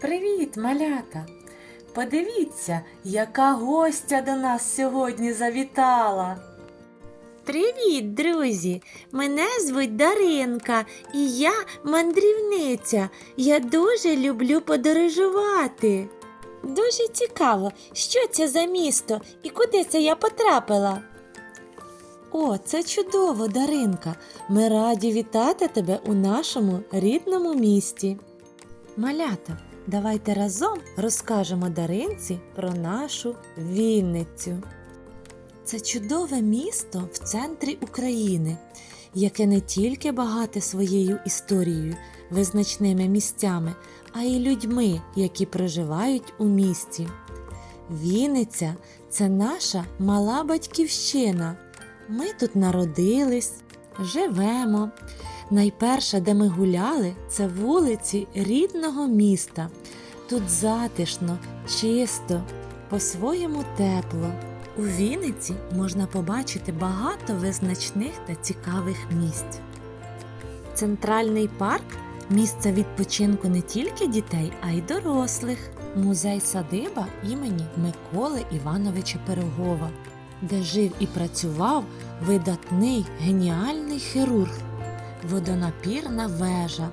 Привіт, малята! Подивіться, яка гостя до нас сьогодні завітала. Привіт, друзі! Мене звуть Даринка, і я мандрівниця. Я дуже люблю подорожувати. Дуже цікаво, що це за місто і куди це я потрапила. О, це чудово, Даринка. Ми раді вітати тебе у нашому рідному місті. Малята, давайте разом розкажемо Даринці про нашу Вінницю. Це чудове місто в центрі України, яке не тільки багате своєю історією, визначними місцями, а й людьми, які проживають у місті. Вінниця це наша мала батьківщина. Ми тут народились, живемо. Найперше, де ми гуляли, це вулиці рідного міста. Тут затишно, чисто, по-своєму тепло. У Вінниці можна побачити багато визначних та цікавих місць. Центральний парк місце відпочинку не тільки дітей, а й дорослих. Музей садиба імені Миколи Івановича Пирогова, де жив і працював видатний геніальний хірург. Водонапірна вежа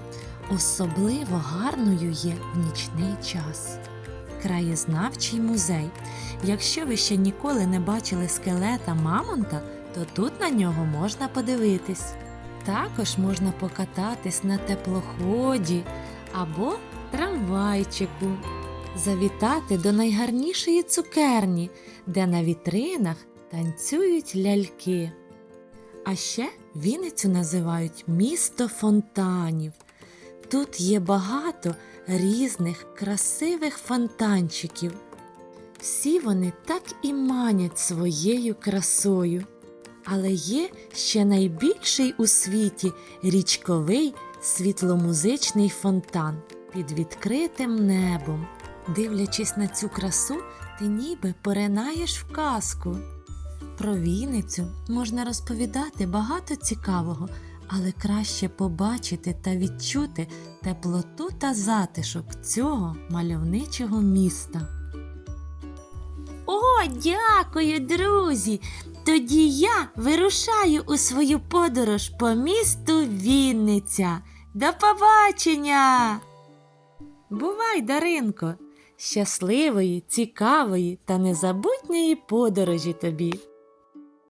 особливо гарною є в нічний час. Краєзнавчий музей. Якщо ви ще ніколи не бачили скелета мамонта, то тут на нього можна подивитись. Також можна покататись на теплоході або трамвайчику, завітати до найгарнішої цукерні, де на вітринах танцюють ляльки. А ще Вінницю називають місто фонтанів. Тут є багато різних красивих фонтанчиків. Всі вони так і манять своєю красою. Але є ще найбільший у світі річковий світломузичний фонтан під відкритим небом. Дивлячись на цю красу, ти ніби поринаєш в казку. Про Вінницю можна розповідати багато цікавого, але краще побачити та відчути теплоту та затишок цього мальовничого міста. О, дякую, друзі! Тоді я вирушаю у свою подорож по місту Вінниця. До побачення! Бувай, Даринко! Щасливої, цікавої та незабутньої подорожі тобі!